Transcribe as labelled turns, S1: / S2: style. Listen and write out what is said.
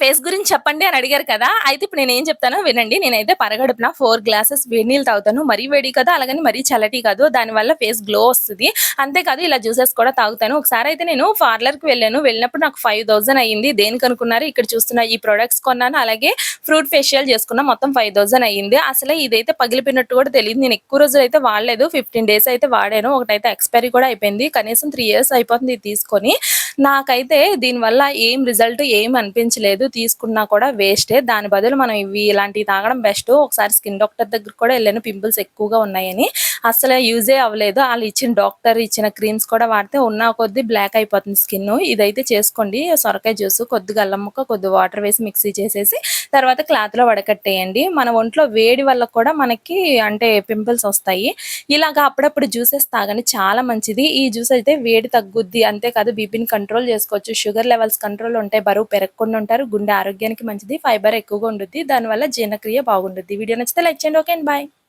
S1: Face గురించి చెప్పండి అని అడిగారు కదా. అయితే ఇప్పుడు నేను ఏం చెప్తానో వినండి. నేనైతే పరగడుపున ఫోర్ గ్లాసెస్ వేడి నీళ్ళు తాగుతాను. మరీ వేడి కాదు అలాగని మరీ చల్లటి కాదు. దానివల్ల ఫేస్ గ్లో వస్తుంది. అంతేకాదు ఇలా జ్యూసెస్ కూడా తాగుతాను. ఒకసారి అయితే నేను పార్లర్కి వెళ్ళాను. వెళ్ళినప్పుడు నాకు ఫైవ్ థౌసండ్ అయ్యింది. దేనికి అనుకున్నారు? ఇక్కడ చూస్తున్న ఈ ప్రొడక్ట్స్ కొన్నాను. అలాగే ఫ్రూట్ ఫేషియల్ చేసుకున్నా మొత్తం ఫైవ్ థౌసండ్ అయ్యింది. అసలే ఇదైతే పగిలిపోయినట్టు కూడా తెలియదు. నేను ఎక్కువ రోజులు అయితే వాడలేదు. ఫిఫ్టీన్ డేస్ అయితే వాడాను. ఒకటైతే ఎక్స్పైరీ కూడా అయిపోయింది. కనీసం త్రీ ఇయర్స్ అయిపోతుంది తీసుకొని. నాకైతే దీనివల్ల ఏం రిజల్ట్ ఏం అనిపించలేదు. తీసుకున్నా కూడా వేస్టే దాని బదులు మనం ఇవి ఇలాంటివి తాగడం బెస్ట్ ఒకసారి స్కిన్ డాక్టర్ దగ్గర కూడా వెళ్ళాను. పింపుల్స్ ఎక్కువగా ఉన్నాయని. అసలు యూజే అవ్వలేదు. వాళ్ళు ఇచ్చిన డాక్టర్ ఇచ్చిన క్రీమ్స్ కూడా వాడితే ఉన్న కొద్దీ బ్లాక్ అయిపోతుంది స్కిన్. ఇదైతే చేసుకోండి. సొరకాయ జ్యూస్ కొద్దిగా అల్లం ముక్క కొద్ది వాటర్ వేసి మిక్సీ చేసేసి తర్వాత క్లాత్లో వడకట్టేయండి. మన ఒంట్లో వేడి వల్ల కూడా మనకి అంటే పింపుల్స్ వస్తాయి. ఇలాగా అప్పుడప్పుడు జ్యూసెస్ తాగని చాలా మంచిది. ఈ జ్యూస్ అయితే వేడి తగ్గుద్ది. అంతేకాదు బీపీని కంట్రోల్ చేసుకోవచ్చు. షుగర్ లెవెల్స్ కంట్రోల్ ఉంటాయి బరువు పెరగకుండా ఉంటారు. గుండె ఆరోగ్యానికి మంచిది. ఫైబర్ ఎక్కువగా ఉంటుంది దానివల్ల జీర్ణక్రియ బాగుంటుంది వీడియో నచ్చితే లైక్ చేయండి. Okay and. బాయ్.